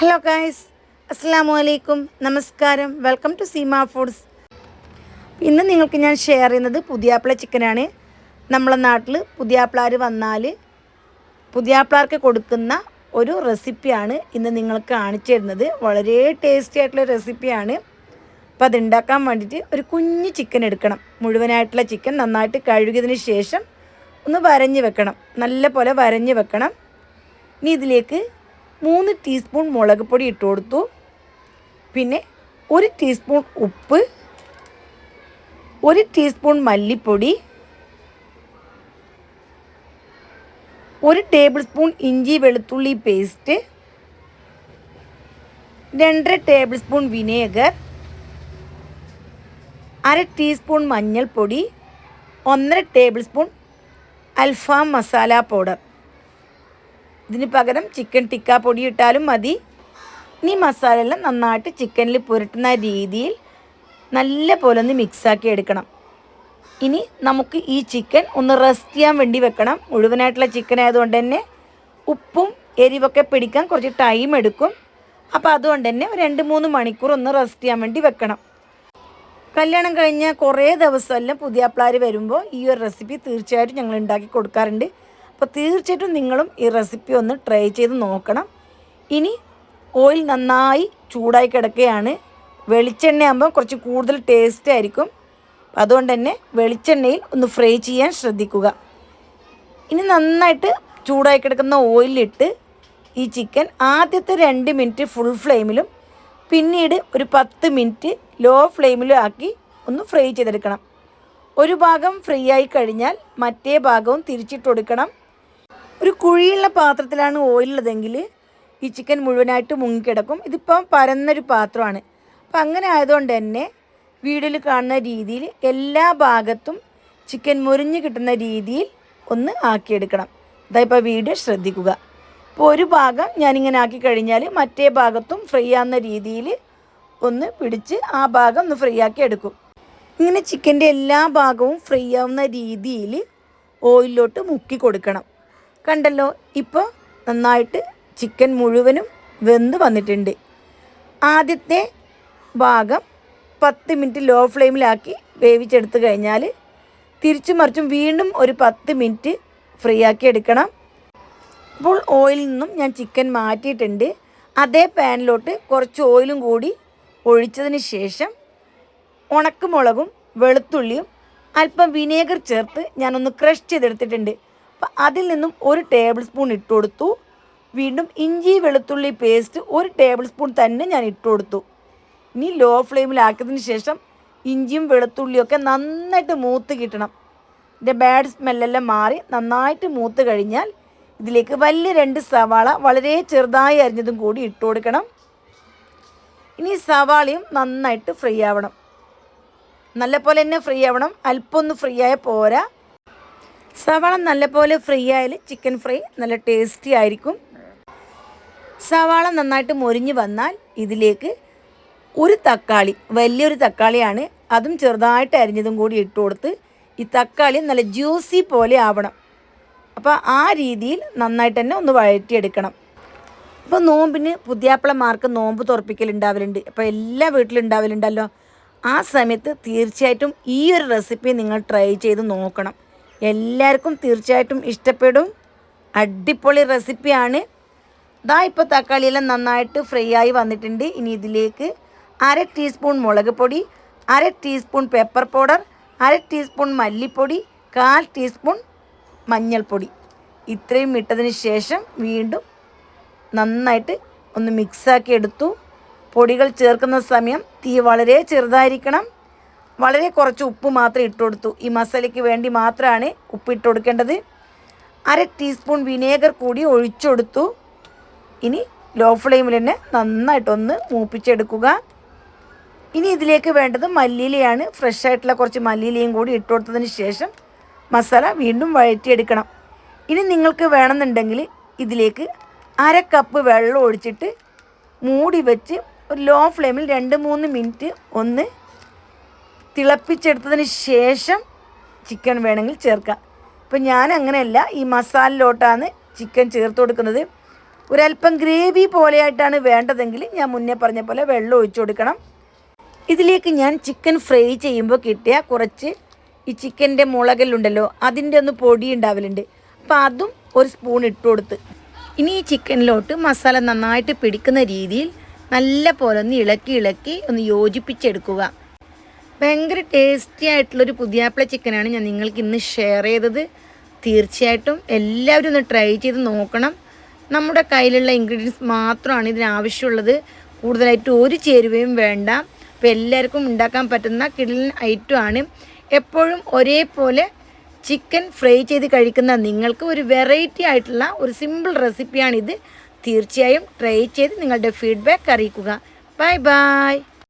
Hello guys അസ്സാമു അലൈക്കും നമസ്കാരം welcome to Seema foods ഇന്ന് നിങ്ങൾക്ക് ഞാൻ ഷെയർ ചെയ്യുന്നത് പുതിയാപ്പിള ചിക്കനാണ് നമ്മളെ നാട്ടിൽ പുതിയാപ്പിളാർ വന്നാൽ പുതിയാപ്പിളാർക്ക് കൊടുക്കുന്ന ഒരു റെസിപ്പിയാണ് ഇന്ന് നിങ്ങൾക്ക് കാണിച്ചു തരുന്നത്. വളരെ ടേസ്റ്റി ആയിട്ടുള്ള റെസിപ്പിയാണ് അപ്പോൾ അത് ഉണ്ടാക്കാൻ വേണ്ടിയിട്ട് ഒരു കുഞ്ഞ് ചിക്കൻ എടുക്കണം. മുഴുവനായിട്ടുള്ള ചിക്കൻ നന്നായിട്ട് കഴുകിയതിന് ശേഷം ഒന്ന് വരഞ്ഞ് വെക്കണം. നല്ല പോലെ വരഞ്ഞ് വെക്കണം. ഇനി ഇതിലേക്ക് മൂന്ന് ടീസ്പൂൺ മുളക് പൊടി ഇട്ട് കൊടുത്തു. പിന്നെ ഒരു ടീസ്പൂൺ ഉപ്പ് ഒരു ടീസ്പൂൺ മല്ലിപ്പൊടി ഒരു ടേബിൾ സ്പൂൺ ഇഞ്ചി വെളുത്തുള്ളി പേസ്റ്റ് രണ്ടര ടേബിൾ സ്പൂൺ വിനേഗർ അര ടീസ്പൂൺ മഞ്ഞൾപ്പൊടി ഒന്നര ടേബിൾ സ്പൂൺ അൽഫാം മസാല പൗഡർ ഇതിന് പകരം ചിക്കൻ ടിക്ക പൊടി ഇട്ടാലും മതി. ഇനി മസാല എല്ലാം നന്നായിട്ട് ചിക്കനിൽ പുരട്ടുന്ന രീതിയിൽ നല്ല പോലെ ഒന്ന് മിക്സാക്കി എടുക്കണം. ഇനി നമുക്ക് ഈ ചിക്കൻ ഒന്ന് റെസ്റ്റ് ചെയ്യാൻ വേണ്ടി വെക്കണം. മുഴുവനായിട്ടുള്ള ചിക്കൻ ആയതുകൊണ്ട് തന്നെ ഉപ്പും എരിവൊക്കെ പിടിക്കാൻ കുറച്ച് ടൈം എടുക്കും. അപ്പോൾ അതുകൊണ്ട് തന്നെ ഒരു രണ്ട് മൂന്ന് മണിക്കൂർ ഒന്ന് റെസ്റ്റ് ചെയ്യാൻ വേണ്ടി വെക്കണം. കല്യാണം കഴിഞ്ഞ കുറേ ദിവസമെല്ലാം പുതിയ പിള്ളേർ വരുമ്പോൾ ഈ ഒരു റെസിപ്പി തീർച്ചയായിട്ടും ഞങ്ങൾ ഉണ്ടാക്കി കൊടുക്കാറുണ്ട്. അപ്പോൾ തീർച്ചയായിട്ടും നിങ്ങളും ഈ റെസിപ്പി ഒന്ന് ട്രൈ ചെയ്ത് നോക്കണം. ഇനി ഓയിൽ നന്നായി ചൂടായി കിടക്കുകയാണ്. വെളിച്ചെണ്ണ ആകുമ്പോൾ കുറച്ച് കൂടുതൽ ടേസ്റ്റ് ആയിരിക്കും. അതുകൊണ്ട് തന്നെ വെളിച്ചെണ്ണയിൽ ഒന്ന് ഫ്രൈ ചെയ്യാൻ ശ്രദ്ധിക്കുക. ഇനി നന്നായിട്ട് ചൂടായി കിടക്കുന്ന ഓയിലിട്ട് ഈ ചിക്കൻ ആദ്യത്തെ രണ്ട് മിനിറ്റ് ഫുൾ ഫ്ലെയിമിലും പിന്നീട് ഒരു പത്ത് മിനിറ്റ് ലോ ഫ്ലെയിമിലും ആക്കി ഒന്ന് ഫ്രൈ ചെയ്തെടുക്കണം. ഒരു ഭാഗം ഫ്രീ ആയി കഴിഞ്ഞാൽ മറ്റേ ഭാഗവും തിരിച്ചിട്ട് കൊടുക്കണം. ഒരു കുഴിയുള്ള പാത്രത്തിലാണ് ഓയിലുള്ളതെങ്കിൽ ഈ ചിക്കൻ മുഴുവനായിട്ട് മുങ്ങിക്കിടക്കും. ഇതിപ്പം പരന്നൊരു പാത്രമാണ്. അപ്പം അങ്ങനെ ആയതുകൊണ്ട് തന്നെ വീഡിയോയിൽ കാണുന്ന രീതിയിൽ എല്ലാ ഭാഗത്തും ചിക്കൻ മുരിഞ്ഞ് കിട്ടുന്ന രീതിയിൽ ഒന്ന് ആക്കിയെടുക്കണം. ഇതായിപ്പോൾ വീഡിയോ ശ്രദ്ധിക്കുക. ഇപ്പോൾ ഒരു ഭാഗം ഞാനിങ്ങനെ ആക്കി കഴിഞ്ഞാൽ മറ്റേ ഭാഗത്തും ഫ്രൈ ആവുന്ന രീതിയിൽ ഒന്ന് പിടിച്ച് ആ ഭാഗം ഒന്ന് ഫ്രൈ ആക്കി എടുക്കും. ഇങ്ങനെ ചിക്കന്റെ എല്ലാ ഭാഗവും ഫ്രൈ ആവുന്ന രീതിയിൽ ഓയിലിലോട്ട് മുക്കി കൊടുക്കണം. കണ്ടല്ലോ ഇപ്പോൾ നന്നായിട്ട് ചിക്കൻ മുഴുവനും വെന്ത് വന്നിട്ടുണ്ട്. ആദ്യത്തെ ഭാഗം പത്ത് മിനിറ്റ് ലോ ഫ്ലെയിമിലാക്കി വേവിച്ചെടുത്ത് കഴിഞ്ഞാൽ തിരിച്ചും മറിച്ചും വീണ്ടും ഒരു പത്ത് മിനിറ്റ് ഫ്രീ ആക്കി എടുക്കണം. അപ്പോൾ ഓയിലിൽ നിന്നും ഞാൻ ചിക്കൻ മാറ്റിയിട്ടുണ്ട്. അതേ പാനിലോട്ട് കുറച്ച് ഓയിലും കൂടി ഒഴിച്ചതിന് ശേഷം ഉണക്കമുളകും വെളുത്തുള്ളിയും അല്പം വിനേഗർ ചേർത്ത് ഞാനൊന്ന് ക്രഷ് ചെയ്തെടുത്തിട്ടുണ്ട്. അപ്പം അതിൽ നിന്നും ഒരു ടേബിൾ സ്പൂൺ ഇട്ട് കൊടുത്തു. വീണ്ടും ഇഞ്ചി വെളുത്തുള്ളി പേസ്റ്റ് ഒരു ടേബിൾ സ്പൂൺ തന്നെ ഞാൻ ഇട്ട് കൊടുത്തു. ഇനി ലോ ഫ്ലെയിമിലാക്കിയതിന് ശേഷം ഇഞ്ചിയും വെളുത്തുള്ളിയൊക്കെ നന്നായിട്ട് മൂത്ത് കിട്ടണം. ഇതിന്റെ ബാഡ് സ്മെല്ലെല്ലാം മാറി നന്നായിട്ട് മൂത്ത് കഴിഞ്ഞാൽ ഇതിലേക്ക് വലിയ രണ്ട് സവാള വളരെ ചെറുതായി അരിഞ്ഞതും കൂടി ഇട്ട് കൊടുക്കണം. ഇനി സവാളയും നന്നായിട്ട് ഫ്രീ ആവണം. നല്ല പോലെ തന്നെ ഫ്രീ ആവണം. അല്പമൊന്ന് ഫ്രീ ആയ പോരാ. സവാള നല്ലപോലെ ഫ്രൈ ആയാൽ ചിക്കൻ ഫ്രൈ നല്ല ടേസ്റ്റി ആയിരിക്കും. സവാള നന്നായിട്ട് മൊരിഞ്ഞ് വന്നാൽ ഇതിലേക്ക് ഒരു തക്കാളി വലിയൊരു തക്കാളിയാണ് അതും ചെറുതായിട്ട് അരിഞ്ഞതും കൂടി ഇട്ട് കൊടുത്ത് ഈ തക്കാളി നല്ല ജ്യൂസി പോലെ ആവണം. അപ്പോൾ ആ രീതിയിൽ നന്നായിട്ട് തന്നെ ഒന്ന് വഴറ്റിയെടുക്കണം. ഇപ്പോൾ നോമ്പിന് പുതിയാപ്പിളമാർക്ക് നോമ്പ് തുറപ്പിക്കലുണ്ടാവലുണ്ട് അപ്പോൾ എല്ലാ വീട്ടിലും ഉണ്ടാവലുണ്ടല്ലോ. ആ സമയത്ത് തീർച്ചയായിട്ടും ഈ ഒരു റെസിപ്പി നിങ്ങൾ ട്രൈ ചെയ്ത് നോക്കണം. എല്ലാവർക്കും തീർച്ചയായിട്ടും ഇഷ്ടപ്പെടും. അടിപൊളി റെസിപ്പിയാണ്. ഇതാ ഇപ്പോൾ തക്കാളിയെല്ലാം നന്നായിട്ട് ഫ്രൈ ആയി വന്നിട്ടുണ്ട്. ഇനി ഇതിലേക്ക് അര ടീസ്പൂൺ മുളക് പൊടി അര ടീസ്പൂൺ പെപ്പർ പൗഡർ അര ടീസ്പൂൺ മല്ലിപ്പൊടി കാൽ ടീസ്പൂൺ മഞ്ഞൾപ്പൊടി. ഇത്രയും ഇട്ടതിന് ശേഷം വീണ്ടും നന്നായിട്ട് ഒന്ന് മിക്സാക്കി എടുത്തു. പൊടികൾ ചേർക്കുന്ന സമയം തീ വളരെ ചെറുതായിരിക്കണം. വളരെ കുറച്ച് ഉപ്പ് മാത്രം ഇട്ട് കൊടുത്തു ഈ മസാലയ്ക്ക് വേണ്ടി മാത്രമാണ് ഉപ്പ് ഇട്ട് കൊടുക്കേണ്ടത് അര ടീസ്പൂൺ വിനേഗർ കൂടി ഒഴിച്ചെടുത്തു. ഇനി ലോ ഫ്ലെയിമിൽ തന്നെ നന്നായിട്ടൊന്ന് മൂപ്പിച്ചെടുക്കുക. ഇനി ഇതിലേക്ക് വേണ്ടത് മല്ലിയിലയാണ്. ഫ്രഷ് ആയിട്ടുള്ള കുറച്ച് മല്ലിയിലയും കൂടി ഇട്ട് കൊടുത്തതിന് ശേഷം മസാല വീണ്ടും വഴറ്റിയെടുക്കണം. ഇനി നിങ്ങൾക്ക് വേണമെന്നുണ്ടെങ്കിൽ ഇതിലേക്ക് അര കപ്പ് വെള്ളം ഒഴിച്ചിട്ട് മൂടി വെച്ച് ഒരു ലോ ഫ്ലെയിമിൽ രണ്ട് മൂന്ന് മിനിറ്റ് ഒന്ന് തിളപ്പിച്ചെടുത്തതിന് ശേഷം ചിക്കൻ വേണമെങ്കിൽ ചേർക്കാം. ഇപ്പം ഞാൻ അങ്ങനെയല്ല ഈ മസാലയിലോട്ടാണ് ചിക്കൻ ചേർത്ത് കൊടുക്കുന്നത്. ഒരല്പം ഗ്രേവി പോലെയായിട്ടാണ് വേണ്ടതെങ്കിൽ ഞാൻ മുന്നേ പറഞ്ഞ പോലെ വെള്ളം ഒഴിച്ചു കൊടുക്കണം. ഇതിലേക്ക് ഞാൻ ചിക്കൻ ഫ്രൈ ചെയ്യുമ്പോൾ കിട്ടിയ കുറച്ച് ഈ ചിക്കന്റെ മുളകലുണ്ടല്ലോ അതിന്റെ ഒന്ന് പൊടി ഉണ്ടാവലുണ്ട്. അപ്പം അതും ഒരു സ്പൂൺ ഇട്ട് കൊടുത്ത്. ഇനി ഈ ചിക്കനിലോട്ട് മസാല നന്നായിട്ട് പിടിക്കുന്ന രീതിയിൽ നല്ല പോലെ ഒന്ന് ഇളക്കി ഇളക്കി ഒന്ന് യോജിപ്പിച്ചെടുക്കുക. ഭയങ്കര ടേസ്റ്റി ആയിട്ടുള്ളൊരു പുതിയാപ്പിള ചിക്കനാണ് ഞാൻ നിങ്ങൾക്ക് ഇന്ന് ഷെയർ ചെയ്തത്. തീർച്ചയായിട്ടും എല്ലാവരും ഒന്ന് ട്രൈ ചെയ്ത് നോക്കണം. നമ്മുടെ കയ്യിലുള്ള ഇൻഗ്രീഡിയൻസ് മാത്രമാണ് ഇതിനാവശ്യമുള്ളത്. കൂടുതലായിട്ട് ഒരു ചേരുവയും വേണ്ട. അപ്പോൾ എല്ലാവർക്കും ഉണ്ടാക്കാൻ പറ്റുന്ന കിടലൻ ഐറ്റമാണ് എപ്പോഴും ഒരേപോലെ ചിക്കൻ ഫ്രൈ ചെയ്ത് കഴിക്കുന്ന നിങ്ങൾക്ക് ഒരു വെറൈറ്റി ആയിട്ടുള്ള ഒരു സിമ്പിൾ റെസിപ്പിയാണിത് തീർച്ചയായും ട്രൈ ചെയ്ത് നിങ്ങളുടെ ഫീഡ്ബാക്ക് അറിയിക്കുക. Bye bye